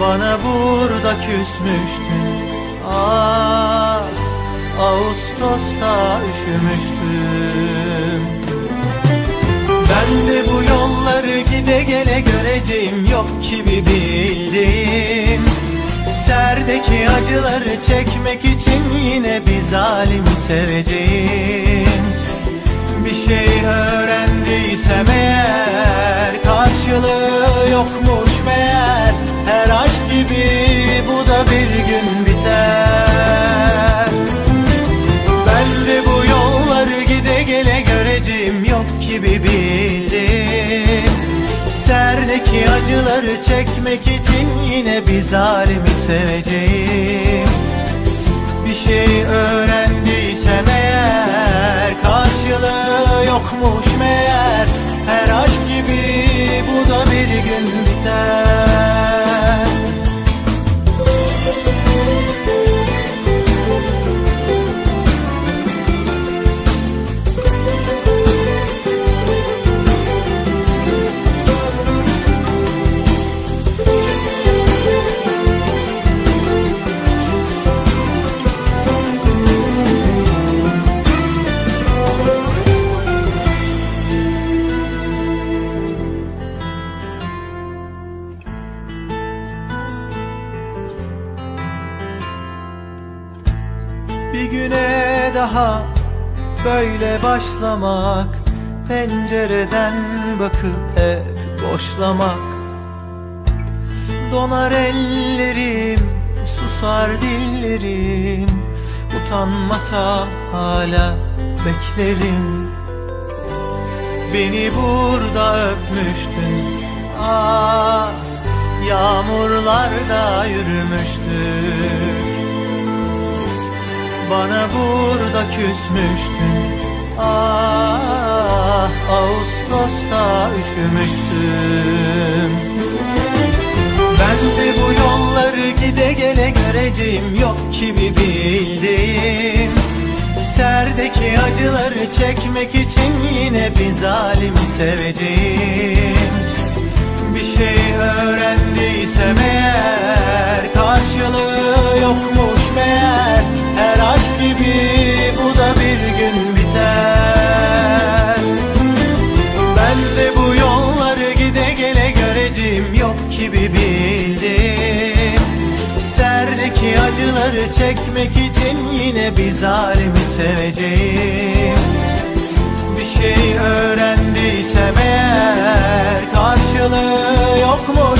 Bana burada küsmüştün Ah Ağustos'ta üşümüştüm. Ben de bu yolları gide gele göreceğim Yok ki bir bildiğim Serdeki acıları çekmek için yine bir zalimi seveceğim. Bir şey öğrendiysem eğer Karşılığı yokmuş meğer. Her aşk gibi bu da bir gün biter. Ben de bu yolları gide gele göreceğim Yok gibi bildim. Serdeki acıları çekmek için yine bir zalimi seveceğim. Bir şey öğrendiysem eğer Karşılığı yokmuş meğer Bir güne daha böyle başlamak Pencereden bakıp hep boşlamak. Donar ellerim, susar dillerim Utanmasam hala beklerim. Beni burada öpmüştün Ah yağmurlarda yürümüştük bana burada küsmüştün. Ah Ağustos'ta üşümüştüm. Ben de bu yolları gide gele göreceğim Yok ki bir bildiğim Serdeki acıları çekmek için yine bir zalimi seveceğim göreceğim Yok ki bir bildim. Serdeki acıları çekmek için yine bir zalimi seveceğim. Bir şey öğrendiysem eğer Karşılığı yokmuş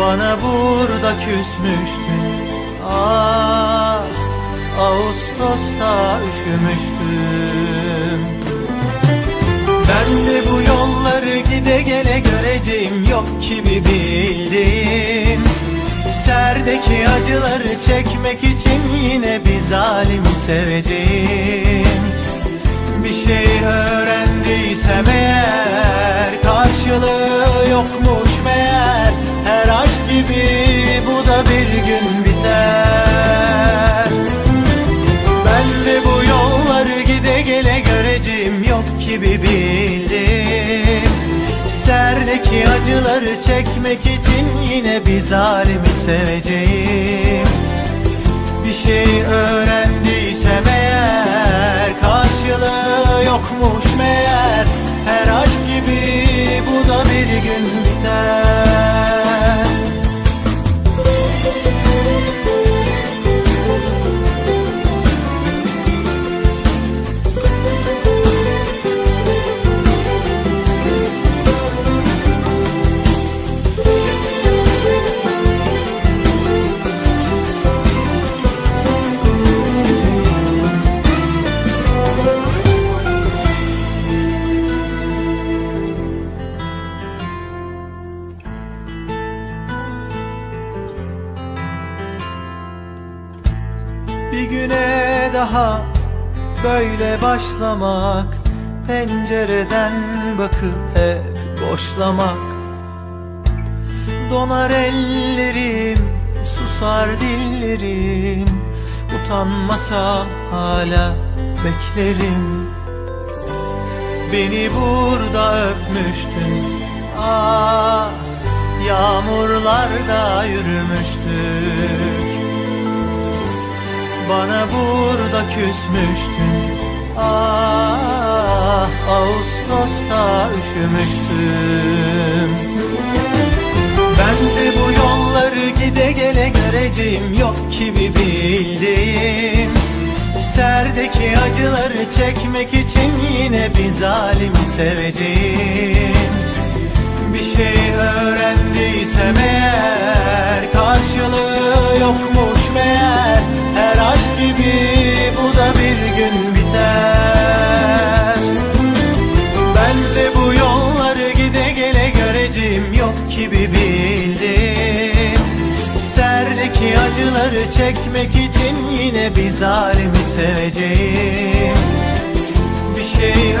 bana burada küsmüştün Ah Ağustos'ta üşümüştüm. Ben de bu yolları gide gele göreceğim Yok ki bir bildiğim Serdeki acıları çekmek için yine bir zalimi seveceğim. Bir şey öğrendiysem eğer Karşılığı yokmuş Serdeki acıları çekmek için yine bir zalimi seveceğim. Bir şey öğrendiysem eğer Karşılığı yokmuş meğer. Her aşk gibi bu da bir gün biter daha böyle başlamak Pencereden bakıp hep boşlamak. Donar ellerim, susar dillerim Utanmasa hala beklerim. Beni burada öpmüştün Ah yağmurlarda yürümüştük bana burada küsmüştün. Ah Ağustos'ta üşümüştüm. Ben de bu yolları gide gele göreceğim Yok gibi bildiğim. Serdeki acıları çekmek için Yine bir zalimi seveceğim bir şey öğrendiysem eğer Karşılığı yokmuş meğer Her aşk gibi bu da bir gün biter. Ben de bu yolları gide gele göreceğim Yok gibi bildim. Serdeki acıları çekmek için Yine bir zalimi seveceğim. Bir şey